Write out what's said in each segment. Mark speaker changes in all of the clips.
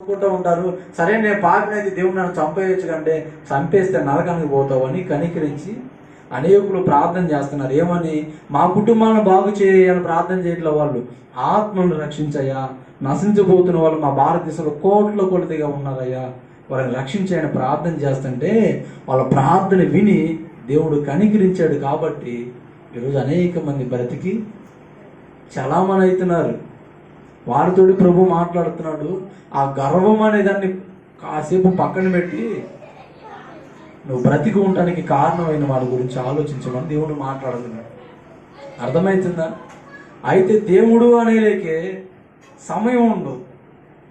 Speaker 1: అనుకుంటూ ఉంటారు. సరే నేను పాపినైతే దేవుడు నన్ను చంపేయచ్చు కంటే చంపేస్తే నరకానికి పోతావని కనికరించి అనేకులు ప్రార్థన చేస్తున్నారు. ఏమని? మా కుటుంబాలను బాగు చేయని ప్రార్థన చేయట్లే వాళ్ళు. ఆత్మను రక్షించయ్యా. నశించబోతున్న వాళ్ళు మా భారతదేశంలో కోట్ల కొలదిగా ఉన్నారయ్యా. వారిని రక్షించని ప్రార్థన చేస్తుంటే వాళ్ళ ప్రార్థన విని దేవుడు కనికరించాడు కాబట్టి ఈరోజు అనేక మంది బ్రతికి చలామణి అవుతున్నారు. వారితోటి ప్రభు మాట్లాడుతున్నాడు. ఆ గర్వం అనే దాన్ని కాసేపు పక్కన పెట్టి నువ్వు బ్రతికి ఉండటానికి కారణమైన వాడి గురించి ఆలోచించమని దేవుడు మాట్లాడుతున్నాడు. అర్థమవుతుందా అయితే దేవుడు అనేలేకే సమయం ఉండదు.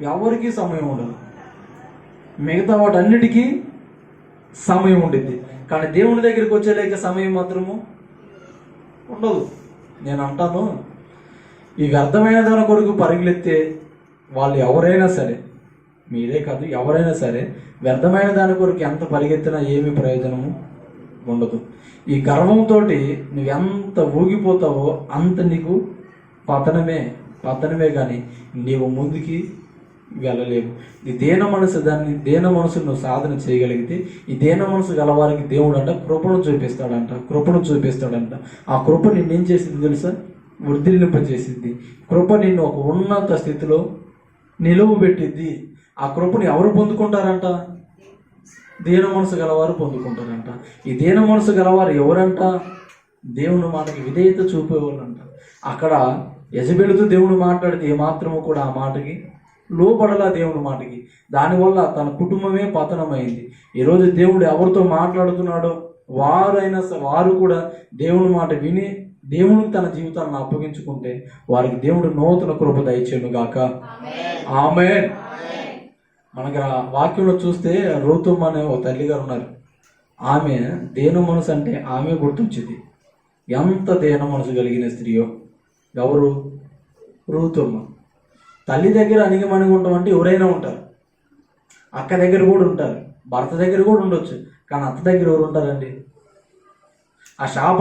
Speaker 1: ఎవరికి సమయం ఉండదు. మిగతా వాటన్నిటికీ సమయం ఉండిద్ది. కానీ దేవుని దగ్గరికి వచ్చేలేక సమయం మాత్రము ఉండదు. నేను అంటాను ఈ వ్యర్థమైన దాని కొరకు పరుగులెత్తే వాళ్ళు ఎవరైనా సరే మీరే కాదు ఎవరైనా సరే వ్యర్థమైన దాని కొరకు ఎంత పరిగెత్తినా ఏమి ప్రయోజనము ఉండదు. ఈ గర్వంతో నువ్వు ఎంత ఊగిపోతావో అంత నీకు పతనమే పతనమే కానీ నీవు ముందుకి వెళ్ళలేవు. ఈ దేన మనసు దాన్ని దేన మనసు నువ్వు సాధన చేయగలిగితే ఈ దేన మనసు గలవారికి దేవుడు అంట కృపను చూపిస్తాడంట కృపను చూపిస్తాడంట. ఆ కృప నిన్నేం చేసింది తెలుసా? వృద్ధిలింపజేసింది కృప నిన్ను ఒక ఉన్నత స్థితిలో నిలువ పెట్టిద్ది ఆ కృపను ఎవరు పొందుకుంటారంట? దీన మనసు గలవారు పొందుకుంటారంట. ఈ దీన మనసు గలవారు ఎవరంట? దేవుని మాటకి విధేయత చూపేవాళ్ళంట. అక్కడ యజబెడుతూ దేవుడు మాట్లాడితే ఏమాత్రము కూడా ఆ మాటకి లోపడలా దేవుని మాటకి. దానివల్ల తన కుటుంబమే పతనమైంది. ఈరోజు దేవుడు ఎవరితో మాట్లాడుతున్నాడో వారైనా వారు కూడా దేవుని మాట విని దేవునికి తన జీవితాలను అప్పగించుకుంటే వారికి దేవుడు నూతన కృప దయచేను గాక ఆమె మనకి వాక్యంలో చూస్తే రూతుమ్మ అనే ఒక తల్లి గారు ఉన్నారు. ఆమె దేన మనసు అంటే ఆమె గుర్తొచ్చింది. ఎంత దేన మనసు కలిగిన స్త్రీయో. ఎవరు? రూతుమ్మ తల్లి దగ్గర అణిగమణిగి ఉండడం అంటే ఎవరైనా ఉంటారు. అక్క దగ్గర కూడా ఉంటారు. భర్త దగ్గర కూడా ఉండొచ్చు. కానీ అత్త దగ్గర ఎవరు ఉంటారండి? ఆ షాప్